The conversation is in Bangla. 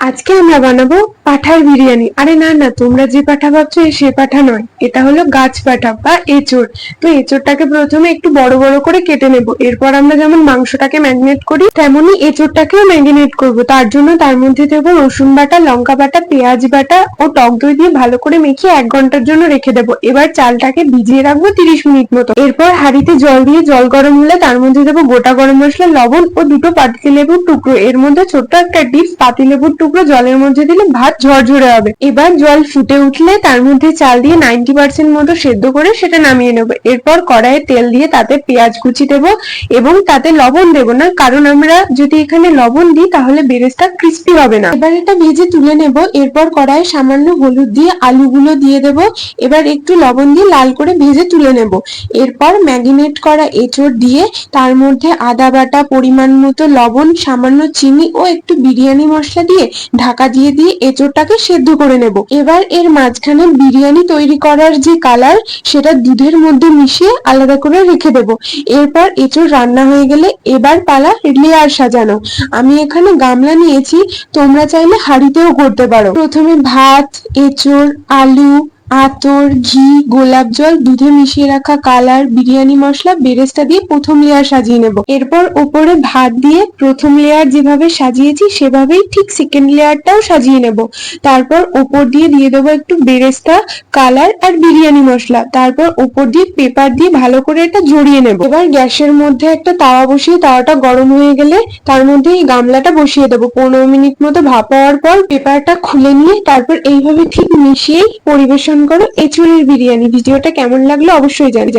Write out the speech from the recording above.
আজকে আমরা বানাবো পাঠার বিরিয়ানি। আরে না না, তোমরা যে পাঠা ভাবছ সে পাঠা নয়। এটা হলো গাছ পাঠা বা এঁচড়। তো এঁচড়টাকে প্রথমে একটু বড় বড় করে কেটে নেব। এরপর আমরা যেমন মাংসটাকে ম্যারিনেট করি, তেমনই এঁচড়টাকেও ম্যারিনেট করব। তার জন্য তার মধ্যে দেবো রসুন বাটা, লঙ্কা বাটা, পেঁয়াজ বাটা ও টক দই দিয়ে ভালো করে মেখে এক ঘণ্টার জন্য রেখে দেবো। এবার চালটাকে ভিজিয়ে রাখব তিরিশ মিনিট মতো। এরপর হাঁড়িতে জল দিয়ে জল গরম হলে তার মধ্যে দেবো গোটা গরম মশলা, লবণ ও দুটো পাতিলেবুর টুকরো। এর মধ্যে ছোট্ট একটা টিপস পাতিলেবুর টুকরো জলের মধ্যে দিলে ভাত ঝরঝরে হবে। এবার জল ফুটে উঠলে তার মধ্যে চাল দিয়ে নাইনটি পার্সেন্ট মতো সেদ্ধ করে সেটা নামিয়ে নেব। এরপর কড়াইয়ে তেল দিয়ে তাতে পেঁয়াজ কুচি দেবো এবং তাতে লবণ দেবো না, কারণ আমরা যদি এখানে লবণ দিই তাহলে বেরেস্তা ক্রিস্পি হবে না। এবার এটা ভেজে তুলে নেব। এরপর কড়াইয়ে সামান্য হলুদ দিয়ে আলুগুলো দিয়ে দেবো। এবার একটু লবণ দিয়ে লাল করে ভেজে তুলে নেব। এরপর ম্যাগিনেট করা এঁচড় দিয়ে তার মধ্যে আদা বাটা, পরিমাণ মতো লবণ, সামান্য চিনি ও একটু বিরিয়ানি মশলা দিয়ে ঢাকা দিয়ে দিয়ে এঁচোড়টাকে সেদ্ধ করে নেব। এবার এর মাঝখানে বিরিয়ানি তৈরি করার যে কালার, সেটা দুধের মধ্যে মিশিয়ে আলাদা করে রেখে দেব। এরপর এঁচোড় রান্না হয়ে গেলে এবার পালা লেয়ার সাজানো। আমি এখানে গামলা নিয়েছি, তোমরা চাইলে হাঁড়িতেও করতে পারো। প্রথমে ভাত, এঁচোড়, আলু আতর, ঘি, গোলাপ জল, দুধে মিশিয়ে রাখা কালার, বিরিয়ানি মশলা, বেরেস্তা দিয়ে প্রথম লেয়ার সাজিয়ে নেব। এরপর ওপরে ভাত দিয়ে প্রথম লেয়ার যেভাবে সাজিয়েছি, সেভাবেই ঠিক সেকেন্ড লেয়ারটাও সাজিয়ে নেব। তারপর ওপর দিয়ে দিয়ে দেবো একটু বেরেস্তা, কালার আর বিরিয়ানি মশলা। তারপর ওপর দিয়ে পেপার দিয়ে ভালো করে এটা জড়িয়ে নেব। এবার গ্যাসের মধ্যে একটা তাওয়া বসিয়ে, তাওয়াটা গরম হয়ে গেলে তার মধ্যে এই গামলাটা বসিয়ে দেবো। পনেরো মিনিট মতো ভাপ হওয়ার পর পেপারটা খুলে নিয়ে তারপর এইভাবে ঠিক মিশিয়েই পরিবেশন করো এঁচুড়ের বিরিয়ানি ভিডিওটা কেমন লাগল অবশ্যই জানি